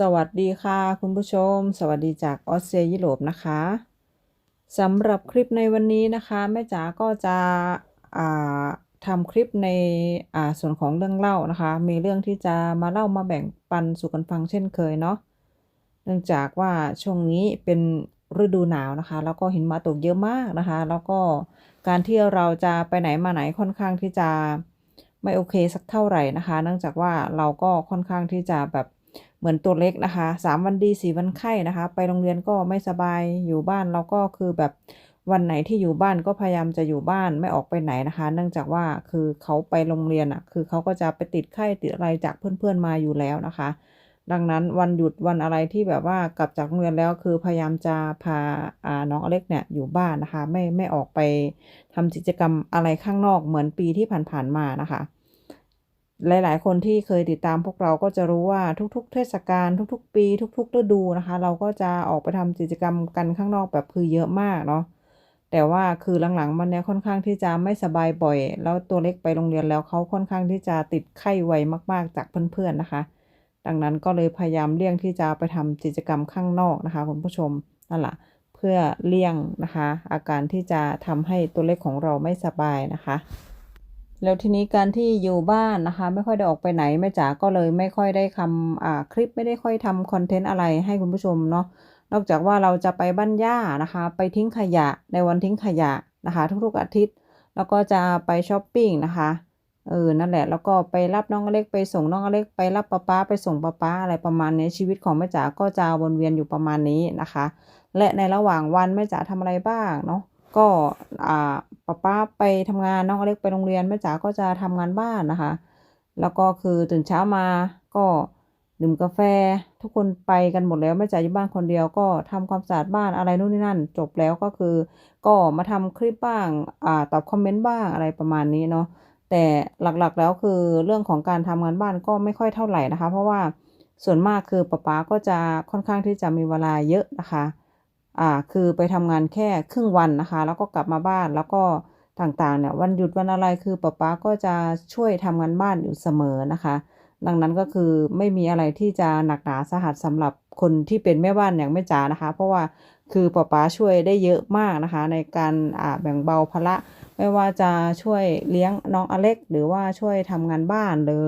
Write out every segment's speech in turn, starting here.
สวัสดีค่ะ คุณผู้ชม สวัสดีจากออสเตรียยุโรปนะคะสำหรับคลิปในวันนี้นะคะแม่จ๋าก็จะทำคลิปในส่วนของเรื่องเล่านะคะ มีเรื่องที่จะมาเล่ามาแบ่งปันสู่กันฟังเช่นเคยเนาะเนื่องจากว่าช่วงนี้เป็นฤดูหนาวนะคะ แล้วก็หินมาตกเยอะมากนะคะ แล้วก็การที่เราจะไปไหนมาไหนค่อนข้างที่จะไม่โอเคสักเท่าไหร่นะคะ เนื่องจากว่าเราก็ค่อนข้างที่จะแบบ เหมือนตัวเล็กนะคะสามวันดีสี่วันไข้นะคะ ไปโรงเรียนก็ไม่สบายอยู่บ้านเราก็คือแบบวันไหนที่อยู่บ้านก็พยายามจะอยู่บ้านไม่ออกไปไหนนะคะ เนื่องจากว่าคือเขาไปโรงเรียนอะ คือเขาก็จะไปติดไข้ติดอะไรจากเพื่อนๆมาอยู่แล้วนะคะ ดังนั้นวันหยุดวันอะไรที่แบบว่ากลับจากโรงเรียนแล้วคือพยายามจะพาอ่าน้องอเล็กเนี่ยอยู่บ้านนะคะ ไม่ไม่ออกไปทำกิจกรรมอะไรข้างนอกเหมือนปีที่ผ่านๆมานะคะ หลาย ๆ คนที่เคยติดตามพวกเราก็จะรู้ว่าทุก ๆ เทศกาลทุก ๆ ปี ทุก ๆ ฤดูนะคะ เราก็จะออกไปทำกิจกรรมกันข้างนอกแบบคือเยอะมากเนาะแต่ว่าคือหลัง ๆ มันเนี่ยค่อนข้างที่จะไม่สบายบ่อย แล้วตัวเล็กไปโรงเรียนแล้วเขาค่อนข้างที่จะติดไข้ไวมาก ๆ จากเพื่อน ๆ นะคะ ดังนั้นก็เลยพยายามเลี่ยงที่จะไปทำกิจกรรมข้างนอกนะคะ คุณผู้ชมนั่นแหละเพื่อเลี่ยงนะคะ อาการที่จะทำให้ตัวเล็กของเราไม่สบายนะคะ แล้วทีนี้การที่อยู่บ้านนะคะ ไม่ค่อยได้ออกไปไหนแม่จ๋าก็เลยไม่ค่อยได้ทำอ่าคลิปไม่ได้ค่อยทำคอนเทนต์อะไรให้คุณผู้ชมเนาะนอกจากว่าเราจะไปบ้านย่านะคะ ไปทิ้งขยะในวันทิ้งขยะนะคะ ทุกๆอาทิตย์ แล้วก็จะไปช้อปปิ้งนะคะเออนั่นแหละแล้วก็ไปรับน้องเล็กไปส่งน้องเล็กไปรับป้าป้าไปส่งป้าป้าอะไรประมาณนี้ชีวิตของแม่จ๋าก็จะวนเวียนอยู่ประมาณนี้นะคะ และในระหว่างวันแม่จ๋าทำอะไรบ้างเนาะ ก็อ่าป้าป้าไปทำงานน้องอเล็กไปโรงเรียนแม่จ๋าก็จะทำงานบ้านนะคะ แล้วก็คือตื่นเช้ามาก็ดื่มกาแฟ ทุกคนไปกันหมดแล้วแม่จ๋าอยู่บ้านคนเดียวก็ทำความสะอาดบ้านอะไรนู่นนี่นั่น จบแล้วก็คือ ก็มาทำคลิปบ้างอ่าตอบคอมเมนต์บ้างอะไรประมาณนี้เนาะแต่หลักๆแล้วคือเรื่องของการทำงานบ้านก็ไม่ค่อยเท่าไหร่นะคะ เพราะว่าส่วนมากคือป้าป๊าก็จะค่อนข้างที่จะมีเวลาเยอะนะคะ อ่าคือไปทำงานแค่ครึ่งวันนะคะ แล้วก็กลับมาบ้านแล้วก็ต่างๆเนี่ยวันหยุดวันอะไรคือป๊าป๊าก็จะช่วยทำงานบ้านอยู่เสมอนะคะ ดังนั้นก็คือไม่มีอะไรที่จะหนักหนาสาหัสสำหรับคนที่เป็นแม่บ้านอย่างแม่จ๋านะคะ เพราะว่าคือป๊าป๊าช่วยได้เยอะมากนะคะ ในการอ่าแบ่งเบาภาระไม่ว่าจะช่วยเลี้ยงน้องอเล็ก หรือว่าช่วยทำงานบ้านหรือ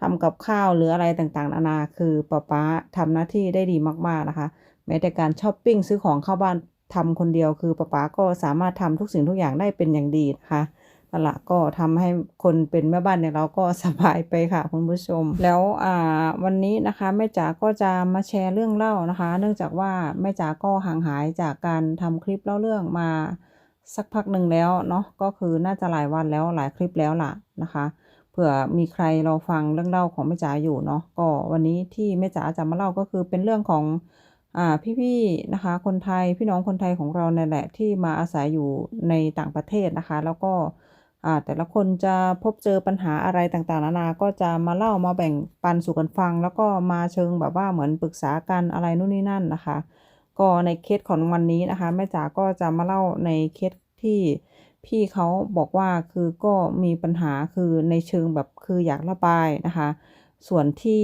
ทำกับข้าวหรืออะไรต่างๆนานาคือป๊าป๊าทำหน้าที่ได้ดีมากๆนะคะ ม้แต่การช้อปปิ้งซื้อของเข้าบ้านทำคนเดียวคือป๊าป๊าก็สามารถทำทุกสิ่งทุกอย่างได้เป็นอย่างดีนะคะนั่นแหละก็ทำให้คนเป็นแม่บ้านเนี่ยเราก็สบายไปค่ะคุณผู้ชม แล้วอ่าวันนี้นะคะแม่จ๋าก็จะมาแชร์เรื่องเล่านะคะ เนื่องจากว่าแม่จ๋าก็ห่างหายจากการทำคลิปเล่าเรื่องมาสักพักหนึ่งแล้วเนาะก็คือน่าจะหลายวันแล้วหลายคลิปแล้วล่ะนะคะเผื่อมีใครเราฟังเรื่องเล่าของแม่จ๋าอยู่เนาะก็วันนี้ที่แม่จ๋าจะมาเล่าก็คือเป็นเรื่องของ พี่ๆนะคะ คนไทยพี่น้องคนไทยของเราเนี่ยแหละที่มาอาศัยอยู่ในต่างประเทศนะคะ แล้วก็แต่ละคนจะพบเจอปัญหาอะไรต่างๆ นานา ก็จะมาเล่ามาแบ่งปันสู่กันฟัง แล้วก็มาเชิงแบบว่าเหมือนปรึกษากันอะไรนู่นนี่นั่นนะคะ ก็ในเคสของวันนี้นะคะแม่จ๋าก็จะมาเล่าในเคสที่พี่เขาบอกว่าคือก็มีปัญหาคือในเชิงแบบคืออยากระบายนะคะ ส่วนที่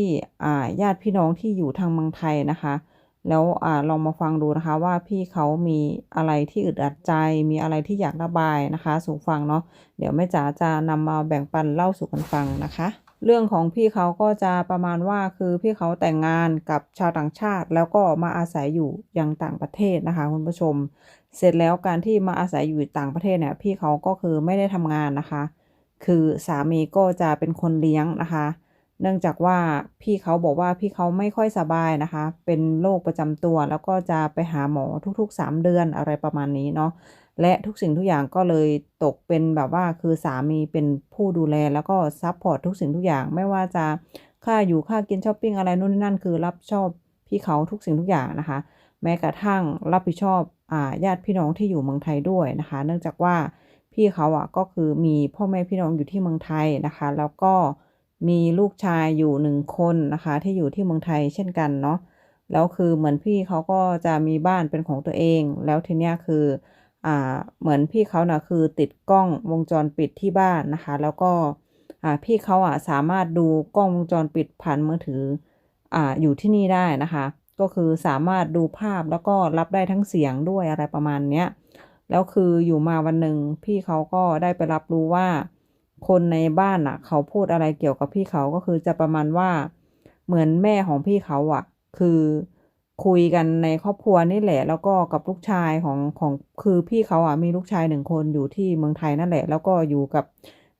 ญาติพี่น้องที่อยู่ทางเมืองไทยนะคะ แล้วอลองมาฟังดูนะคะว่าพี่เขามีอะไรที่อึดอัดใจ มีอะไรที่อยากระบายนะคะ สู่ฟังเนาะเดี๋ยวแม่จ๋าจะนำมาแบ่งปันเล่าสู่กันฟังนะคะ เรื่องของพี่เขาก็จะประมาณว่าคือพี่เขาแต่งงานกับชาวต่างชาติ แล้วก็มาอาศัยอยู่ยังต่างประเทศนะคะคุณผู้ชม เสร็จแล้วการที่มาอาศัยอยู่ต่างประเทศเนี่ยพี่เขาก็คือไม่ได้ทำงานนะคะ คือสามีก็จะเป็นคนเลี้ยงนะคะ เนื่องจากว่าพี่เขาบอกว่าพี่เขาไม่ค่อยสบายนะคะ เป็นโรคประจำตัวแล้วก็จะไปหาหมอทุกๆ 3 เดือนอะไรประมาณนี้เนาะและทุกสิ่งทุกอย่างก็เลยตกเป็นแบบว่าคือสามีเป็นผู้ดูแลแล้วก็ซัพพอร์ตทุกสิ่งทุกอย่างไม่ว่าจะค่าอยู่ค่ากินช้อปปิ้งอะไรนู่นนี่นั่นคือรับชอบพี่เขาทุกสิ่งทุกอย่างนะคะ แม้กระทั่งรับผิดชอบอาญาติพี่น้องที่อยู่เมืองไทยด้วยนะคะ เนื่องจากว่าพี่เขาอะก็คือมีพ่อแม่พี่น้องอยู่ที่เมืองไทยนะคะ แล้วก็ มีลูกชายอยู่หนึ่งคนนะคะ ที่อยู่ที่เมืองไทยเช่นกันเนาะแล้วคือเหมือนพี่เขาก็จะมีบ้านเป็นของตัวเอง แล้วทีเนี้ยคืออ่าเหมือนพี่เขานะคือติดกล้องวงจรปิดที่บ้านนะคะ แล้วก็อ่าพี่เขาอะสามารถดูกล้องวงจรปิดผ่านมือถืออ่าอยู่ที่นี่ได้นะคะ ก็คือสามารถดูภาพแล้วก็รับได้ทั้งเสียงด้วยอะไรประมาณเนี้ยแล้วคืออยู่มาวันหนึ่งพี่เขาก็ได้ไปรับรู้ว่า คนในบ้านอะ เขาพูดอะไรเกี่ยวกับพี่เขาก็คือจะประมาณว่าเหมือนแม่ของพี่เขาอะ คือคุยกันในครอบครัวนี่แหละ แล้วก็กับลูกชายของของคือพี่เขาอะมีลูกชายหนึ่งคนอยู่ที่เมืองไทยนั่นแหละ แล้วก็อยู่กับ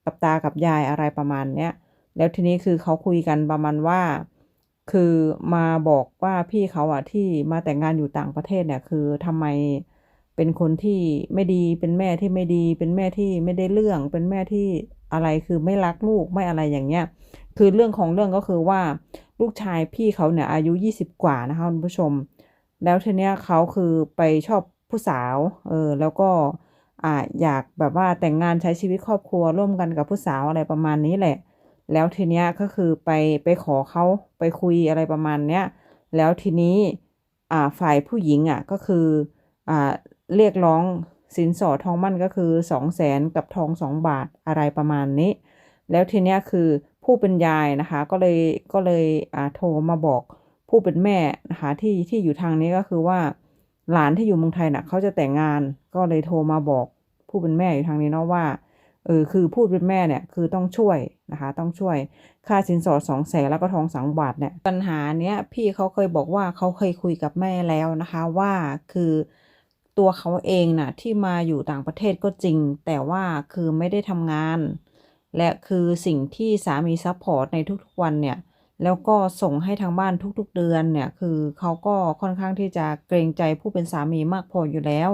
กับตากับยายอะไรประมาณเนี้ยแล้วทีนี้คือเขาคุยกันประมาณว่า คือมาบอกว่าพี่เขาอะที่มาแต่งงานอยู่ต่างประเทศเนี่ย คือทำไมเป็นคนที่ไม่ดีเป็นแม่ที่ไม่ดี เป็นแม่ที่ไม่ได้เรื่องเป็นแม่ที่ อะไรคือไม่รักลูกไม่อะไรอย่างเงี้ย คือเรื่องของเรื่องก็คือว่าลูกชายพี่เขาเนี่ยอายุ 20 กว่านะคะคุณผู้ชม แล้วทีเนี้ยเขาคือไปชอบผู้สาวเออแล้วก็อ่าอยากแบบว่าแต่งงานใช้ชีวิตครอบครัวร่วมกันกับผู้สาวอะไรประมาณนี้แหละ แล้วทีเนี้ยก็คือไปไปขอเขาไปคุยอะไรประมาณเนี้ยแล้วทีนี้อ่าฝ่ายผู้หญิงอะก็คืออ่าเรียกร้อง สินสอดทองมั่นก็คือสองแสนกับทองสองบาทอะไรประมาณนี้ แล้วทีเนี้ยคือผู้เป็นยายนะคะก็เลยก็เลยอ่าโทรมาบอกผู้เป็นแม่นะคะที่ที่อยู่ทางนี้ก็คือว่า หลานที่อยู่เมืองไทยน่ะเขาจะแต่งงานก็เลยโทรมาบอกผู้เป็นแม่อยู่ทางนี้เนาะว่าเออคือผู้เป็นแม่เนี่ยคือต้องช่วยนะคะต้องช่วย ค่าสินสอดสองแสนแล้วก็ทองสามบาทเนี่ยปัญหาเนี้ยพี่เขาเคยบอกว่าเขาเคยคุยกับแม่แล้วนะคะว่าคือ ตัวเขาเองน่ะที่มาอยู่ต่างประเทศก็จริง แต่ว่าคือไม่ได้ทำงาน และคือสิ่งที่สามีซัพพอร์ตในทุกๆวันเนี่ยแล้วก็ส่งให้ทางบ้านทุกๆเดือนเนี่ยคือเขาก็ค่อนข้างที่จะเกรงใจผู้เป็นสามีมากพออยู่แล้ว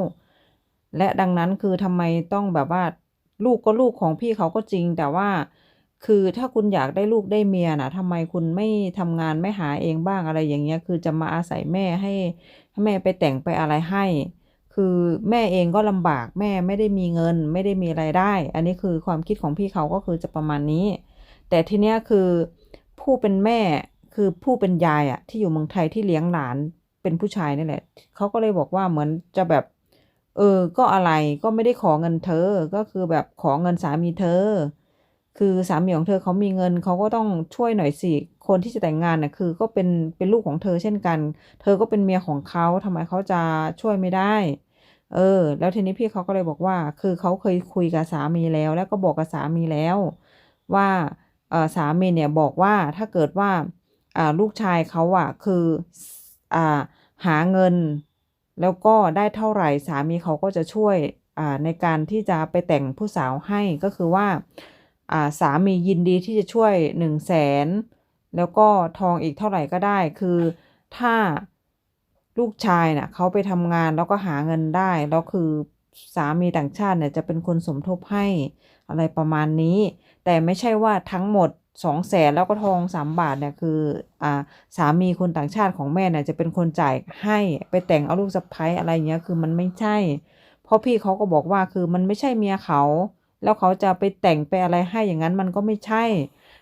และดังนั้นคือทำไมต้องแบบว่าลูกก็ลูกของพี่เขาก็จริง แต่ว่าคือถ้าคุณอยากได้ลูกได้เมียนะทำไมคุณไม่ทำงานไม่หาเองบ้างอะไรอย่างเงี้ยคือจะมาอาศัยแม่ให้ให้แม่ไปแต่งไปอะไรให้ คือแม่เองก็ลำบากแม่ไม่ได้มีเงิน ไม่ได้มีไรายได้ อันนี้คือความคิดของพี่เขาก็คือจะประมาณนี้ แต่ทีเนี้ยคือผู้เป็นแม่คือผู้เป็นยายอะที่อยู่เมืองไทยที่เลี้ยงหลานเป็นผู้ชายนี่แหละเขาก็เลยบอกว่าเหมือนจะแบบ เออ ก็อะไรก็ไม่ได้ขอเงินเธอ ก็คือแบบขอเงินสามีเธอ คือสามีของเธอเขามีเงินเขาก็ต้องช่วยหน่อยสิคนที่จะแต่งงานน่ะคือก็เป็นเป็นลูกของเธอเช่นกัน เธอก็เป็นเมียของเขาทำไมเขาจะช่วยไม่ได้ เออ แล้วทีนี้พี่เขาก็เลยบอกว่า คือเขาเคยคุยกับสามีแล้ว แล้วก็บอกกับสามีแล้ว ว่าเออสามีเนี่ยบอกว่าถ้าเกิดว่าอ่าลูกชายเขาอะคืออ่าหาเงิน แล้วก็ได้เท่าไหร่สามีเขาก็จะช่วยอ่าในการที่จะไปแต่งผู้สาวให้ก็คือว่า สามียินดีที่จะช่วยหนึ่งแสนแล้วก็ทองอีกเท่าไหร่ก็ได้ คือถ้าลูกชายน่ะเขาไปทำงานแล้วก็หาเงินได้ แล้วคือสามีต่างชาติเนี่ยจะเป็นคนสมทบให้อะไรประมาณนี้ แต่ไม่ใช่ว่าทั้งหมดสองแสนแล้วก็ทองสามบาทเนี่ยคืออ่าสามีคนต่างชาติของแม่เนี่ยจะเป็นคนจ่ายให้ไปแต่งเอาลูกสะใภ้อะไรเงี้ยคือมันไม่ใช่ เพราะพี่เขาก็บอกว่าคือมันไม่ใช่เมียเขา แล้วเขาจะไปแต่งไปอะไรให้อย่างนั้นมันก็ไม่ใช่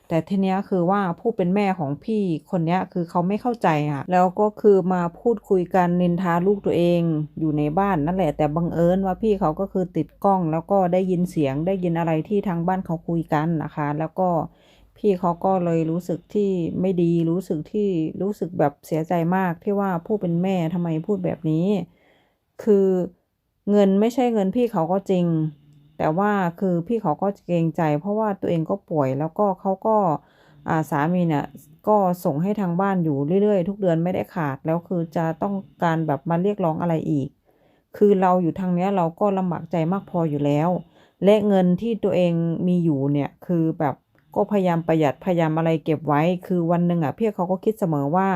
แต่ทีเนี้ยคือว่าผู้เป็นแม่ของพี่คนเนี้ยคือเขาไม่เข้าใจอะแล้วก็คือมาพูดคุยกันนินทาลูกตัวเองอยู่ในบ้านนั่นแหละ แต่บังเอิญว่าพี่เขาก็คือติดกล้องแล้วก็ได้ยินเสียงได้ยินอะไรที่ทางบ้านเขาคุยกันนะคะ แล้วก็พี่เขาก็เลยรู้สึกที่ไม่ดีรู้สึกที่รู้สึกแบบเสียใจมากที่ว่าผู้เป็นแม่ทำไมพูดแบบนี้ คือเงินไม่ใช่เงินพี่เขาก็จริง แต่ว่าคือพี่เขาก็เกรงใจ เพราะว่าตัวเองก็ป่วยแล้วก็เขาก็าสามีเนี่ยก็ส่งให้ทางบ้านอยู่เรื่อยๆ ทุกเดือนไม่ได้ขาดแล้วคือจะต้องการแบบมาเรียกร้องอะไรอีก คือเราอยู่ทางเนี้ยเราก็ลำบากใจมากพออยู่แล้ว และเงินที่ตัวเองมีอยู่เนี่ยคือแบบก็พยายามประหยัดพยายามอะไรเก็บไว้ คือวันหนึ่งอะพี่เขาก็คิดเสมอว่า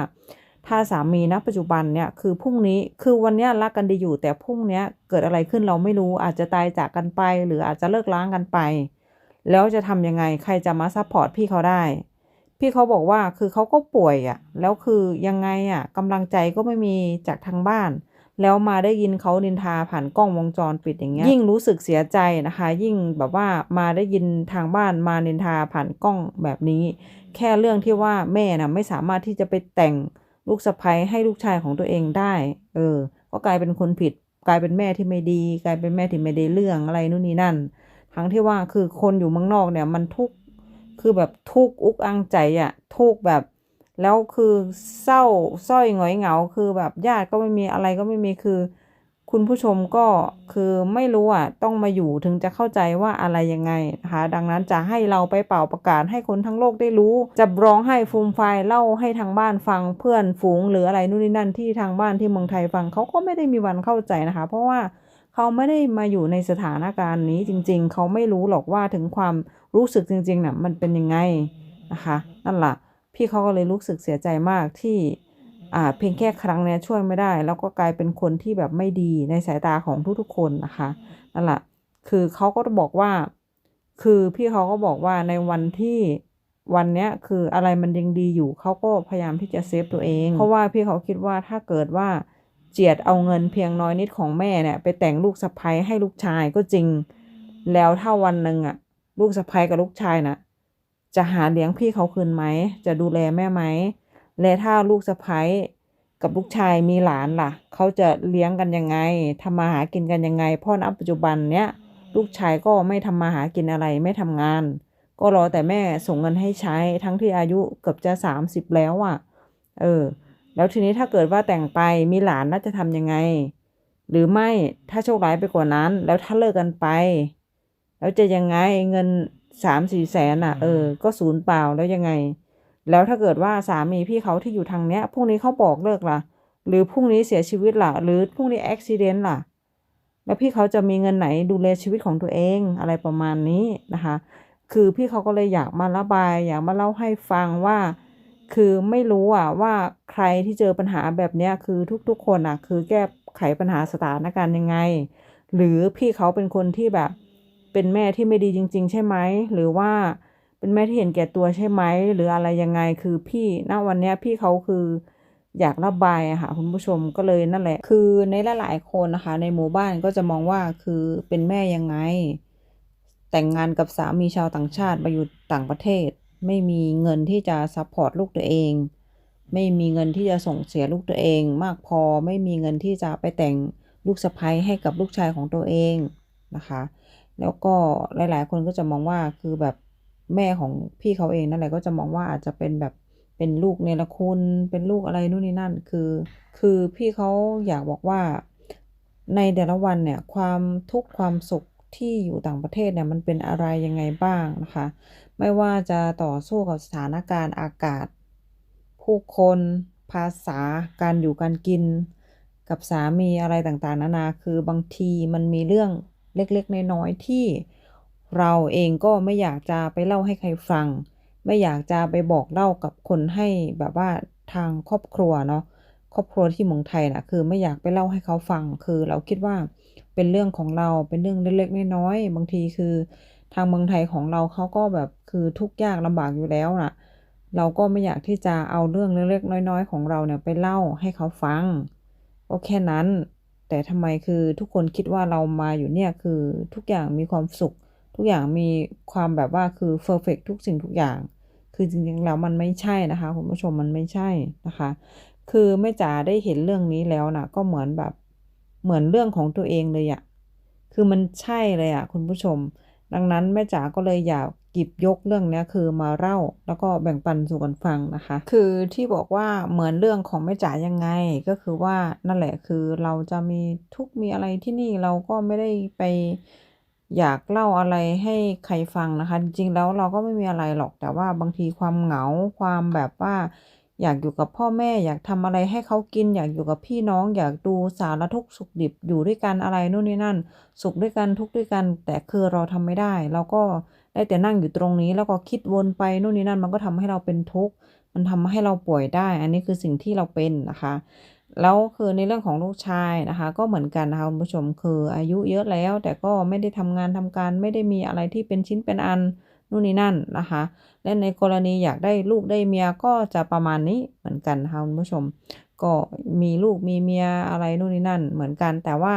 ถ้าสามีณปัจจุบันเนี่ยคือพรุ่งนี้คือวันนี้รักกันดีอยู่ แต่พรุ่งนี้เกิดอะไรขึ้นเราไม่รู้อาจจะตายจากกันไป หรืออาจจะเลิกล้างกันไป แล้วจะทำยังไงใครจะมาซัพพอร์ตพี่เขาได้ พี่เขาบอกว่าคือเขาก็ป่วยอะแล้วคือยังไงอะกำลังใจก็ไม่มีจากทางบ้าน แล้วมาได้ยินเขานินทาผ่านกล้องวงจรปิดอย่างเงี้ยยิ่งรู้สึกเสียใจนะคะ ยิ่งแบบว่ามาได้ยินทางบ้านมานินทาผ่านกล้องแบบนี้ แค่เรื่องที่ว่าแม่น่ะไม่สามารถที่จะไปแต่ง ลูกสะใภ้ให้ลูกชายของตัวเองได้ เออ ก็กลายเป็นคนผิด กลายเป็นแม่ที่ไม่ดี กลายเป็นแม่ที่ไม่ได้เรื่องอะไรนู่นนี่นั่น ทั้งที่ว่าคือคนอยู่เมืองนอกเนี่ยมันทุกคือแบบทุกข์อุกอังใจอะทุกแบบ แล้วคือเศร้าสร้อยหงอยเหงา คือแบบญาติก็ไม่มีอะไรก็ไม่มีคือ คุณผู้ชมก็คือไม่รู้อะต้องมาอยู่ถึงจะเข้าใจว่าอะไรยังไงนะคะดังนั้นจะให้เราไปเป่าประกาศให้คนทั้งโลกได้รู้ จะร้องให้ฟูมไฟเล่าให้ทางบ้านฟังเพื่อนฝูง หรืออะไรนู่นนี่นั่นที่ทางบ้านที่เมืองไทยฟังเขาก็ไม่ได้มีวันเข้าใจนะคะ เพราะว่าเขาไม่ได้มาอยู่ในสถานการณ์นี้จริง ๆ เขาไม่รู้หรอกว่าถึงความรู้สึกจริงๆน่ะมันเป็นยังไงนะคะ นั่นแหละพี่เขาก็เลยรู้สึกเสียใจมากที่ เพียงแค่ครั้งนี้ช่วยไม่ได้ แล้วก็กลายเป็นคนที่แบบไม่ดีในสายตาของทุกๆคนนะคะนั่นแหละคือเขาก็บอกว่า คือพี่เขาก็บอกว่าในวันที่วันเนี้ยคืออะไรมันยังดีอยู่เขาก็พยายามที่จะเซฟตัวเอง เพราะว่าพี่เขาคิดว่าถ้าเกิดว่าเจียดเอาเงินเพียงน้อยนิดของแม่เนี่ยไปแต่งลูกสะใภ้ให้ลูกชายก็จริง แล้วถ้าวันหนึ่งอะลูกสะใภ้กับลูกชายน่ะจะหาเลี้ยงพี่เขาคืนไหม จะดูแลแม่ไหม และถ้าลูกสะใภ้กับลูกชายมีหลานล่ะ เขาจะเลี้ยงกันยังไงทำมาหากินกันยังไงพราะณปัจจุบันเนี้ยลูกชายก็ไม่ทำมาหากินอะไรไม่ทำงาน ก็รอแต่แม่ส่งเงินให้ใช้ทั้งที่อายุเกือบจะสามสิบแล้วอะ เออ แล้วทีนี้ถ้าเกิดว่าแต่งไปมีหลานน่าจะทำยังไง หรือไม่ถ้าโชคร้ายไปกว่านั้น แล้วถ้าเลิกกันไป แล้วจะยังไงเงินสามสี่แสนอะ เออ ก็ศูนย์เปล่าแล้วยังไง แล้วถ้าเกิดว่าสามีพี่เขาที่อยู่ทางเนี้ยพรุ่งนี้เขาบอกเลิกล่ะ หรือพรุ่งนี้เสียชีวิตล่ะ หรือพรุ่งนี้อุบิเหตุล่ะ แล้วพี่เขาจะมีเงินไหนดูแลชีวิตของตัวเองอะไรประมาณนี้นะคะ คือพี่เขาก็เลยอยากมาระบาย อยากมาเล่าให้ฟังว่า คือไม่รู้อะว่าใครที่เจอปัญหาแบบเนี้ยคือทุกๆคนอะ คือแก้ไขปัญหาสถานการณ์ยังไง หรือพี่เขาเป็นคนที่แบบเป็นแม่ที่ไม่ดีจริง ๆ ใช่ไหมหรือว่า เป็นแม่ที่เห็นแก่ตัวใช่ไหมหรืออะไรยังไงคือพี่ณวันเนี้ยพี่เขาคืออยากระบายอะค่ะคุณผู้ชมก็เลยนั่นแหละ คือในหลายๆคนนะคะ ในหมู่บ้านก็จะมองว่าคือเป็นแม่ยังไง แต่งงานกับสามีชาวต่างชาติมาอยู่ต่างประเทศ ไม่มีเงินที่จะซัพพอร์ตลูกตัวเอง ไม่มีเงินที่จะส่งเสียลูกตัวเอง มากพอไม่มีเงินที่จะไปแต่งลูกสะใภ้ให้กับลูกชายของตัวเองนะคะ แล้วก็หลายๆ คนก็จะมองว่าคือแบบ แม่ของพี่เขาเองนั่นแหละก็จะมองว่าอาจจะเป็นแบบเป็นลูกเนรคุณเป็นลูกอะไรนู่นนี่นั่นคือ คือพี่เขาอยากบอกว่าในแต่ละวันเนี่ยความทุกข์ความสุขที่อยู่ต่างประเทศเนี่ยมันเป็นอะไรยังไงบ้างนะคะ ไม่ว่าจะต่อสู้กับสถานการณ์อากาศ ผู้คนภาษาการอยู่การกิน กับสามีอะไรต่างๆ นานาคือบางทีมันมีเรื่องเล็กๆน้อยๆที่ เราเองก็ไม่อยากจะไปเล่าให้ใครฟัง ไม่อยากจะไปบอกเล่ากับคนให้แบบว่าทางครอบครัวเนาะครอบครัวที่เมืองไทยนะคือไม่อยากไปเล่าให้เขาฟัง คือเราคิดว่าเป็นเรื่องของเราเป็นเรื่องเล็กๆน้อยๆบางทีคือทางเมืองไทยของเราเขาก็แบบคือทุกข์ยากลำบากอยู่แล้วนะเราก็ไม่อยากที่จะเอาเรื่องเล็กๆน้อยๆ ของเราเนี่ยไปเล่าให้เขาฟังก็แค่นั้น แต่ทำไมคือทุกคนคิดว่าเรามาอยู่เนี่ยคือทุกอย่างมีความสุข ทุกอย่างมีความแบบว่าคือเพอร์เฟกทุกสิ่งทุกอย่าง คือจริงๆแล้วมันไม่ใช่นะคะคุณผู้ชมมันไม่ใช่นะคะ คือแม่จ๋าได้เห็นเรื่องนี้แล้วนะก็เหมือนแบบเหมือนเรื่องของตัวเองเลยอะคือมันใช่เลยอะคุณผู้ชม ดังนั้นแม่จ๋าก็เลยอยากหยิบยกเรื่องนี้คือมาเล่าแล้วก็แบ่งปันสู่กันฟังนะคะ คือที่บอกว่าเหมือนเรื่องของแม่จ๋ายังไงก็คือว่านั่นแหละคือเราจะมีทุกมีอะไรที่นี่เราก็ไม่ได้ไป อยากเล่าอะไรให้ใครฟังนะคะ จริงๆแล้วเราก็ไม่มีอะไรหรอกแต่ว่าบางทีความเหงาความแบบว่าอยากอยู่กับพ่อแม่ อยากทำอะไรให้เขากิน อยากอยู่กับพี่น้อง อยากดูสารทุกสุขดิบอยู่ด้วยกันอะไรนู่นนี่นั่น สุขด้วยกันทุกด้วยกัน แต่คือเราทำไม่ได้ เราก็ได้แต่นั่งอยู่ตรงนี้ แล้วก็คิดวนไปนู่นนี่นั่น มันก็ทำให้เราเป็นทุกข์มันทำให้เราป่วยได้ อันนี้คือสิ่งที่เราเป็นนะคะ แล้วคือในเรื่องของลูกชายนะคะ ก็เหมือนกันนะคะคุณผู้ชมคืออายุเยอะแล้ว แต่ก็ไม่ได้ทำงานทำการไม่ได้มีอะไรที่เป็นชิ้นเป็นอันนู่นนี่นั่นนะคะ และในกรณีอยากได้ลูกได้เมียก็จะประมาณนี้เหมือนกันค่ะคุณผู้ชม ก็มีลูกมีเมียอะไรนู่นนี่นั่น เหมือนกันแต่ว่า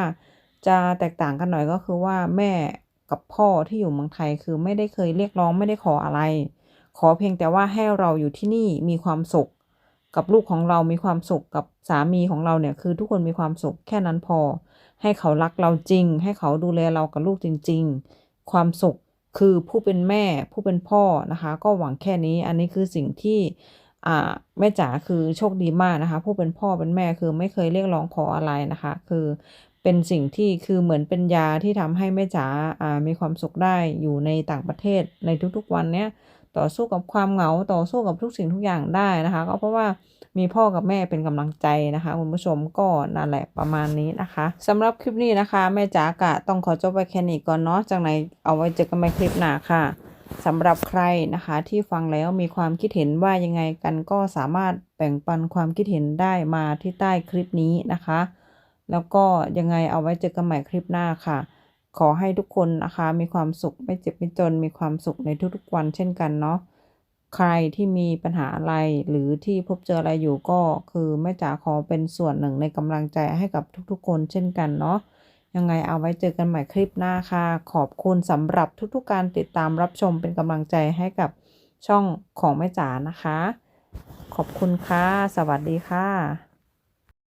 จะแตกต่างกันหน่อยก็คือว่าแม่กับพ่อที่อยู่เมืองไทยคือไม่ได้เคยเรียกร้องไม่ได้ขออะไร ขอเพียงแต่ว่าให้เราอยู่ที่นี่มีความสุข กับลูกของเรามีความสุขกับสามีของเราเนี่ยคือทุกคนมีความสุขแค่นั้นพอ ให้เขารักเราจริง ให้เขาดูแลเรากับลูกจริง ๆ ความสุขคือผู้เป็นแม่ผู้เป็นพ่อนะคะ ก็หวังแค่นี้อันนี้คือสิ่งที่อ่าแม่จ๋าคือโชคดีมากนะคะ ผู้เป็นพ่อเป็นแม่คือไม่เคยเรียกร้องขออะไรนะคะ คือเป็นสิ่งที่คือเหมือนเป็นยาที่ทำให้แม่จ๋าอ่ามีความสุขได้อยู่ในต่างประเทศในทุกๆวันเนี้ย ต่อสู้กับความเหงาต่อสู้กับทุกสิ่งทุกอย่างได้นะคะ ก็เพราะว่ามีพ่อกับแม่เป็นกำลังใจนะคะคุณผู้ชมก็นั่นแหละประมาณนี้นะคะสำหรับคลิปนี้นะคะ แม่จ๋ากะต้องขอจบไปแค่นี้ก่อนเนาะจากไหนเอาไว้เจอกันใหม่คลิปหน้าค่ะสำหรับใครนะคะที่ฟังแล้วมีความคิดเห็นว่ายังไงกันก็สามารถแบ่งปันความคิดเห็นได้มาที่ใต้คลิปนี้นะคะ แล้วก็ยังไงเอาไว้เจอกันใหม่คลิปหน้าค่ะ ขอให้ทุกคนนะคะ มีความสุขไม่เจ็บไม่จน มีความสุขในทุกๆวันเช่นกันเนาะใครที่มีปัญหาอะไรหรือที่พบเจออะไรอยู่ก็คือแม่จ๋าขอเป็นส่วนหนึ่งในกำลังใจให้กับทุกๆ คนเช่นกันเนาะยังไงเอาไว้เจอกันใหม่คลิปหน้าค่ะ ขอบคุณสำหรับทุกๆการติดตามรับชมเป็นกำลังใจให้กับช่องของแม่จ๋านะคะ ขอบคุณค่ะ สวัสดีค่ะ